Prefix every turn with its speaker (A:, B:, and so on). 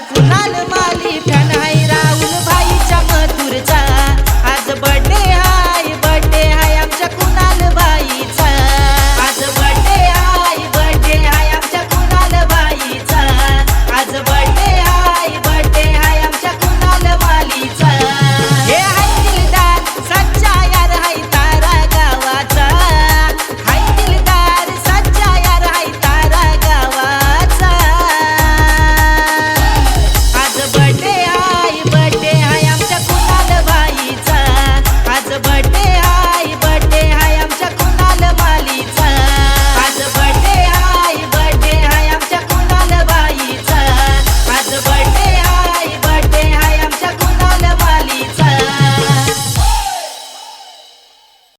A: Kunal Mali फॅ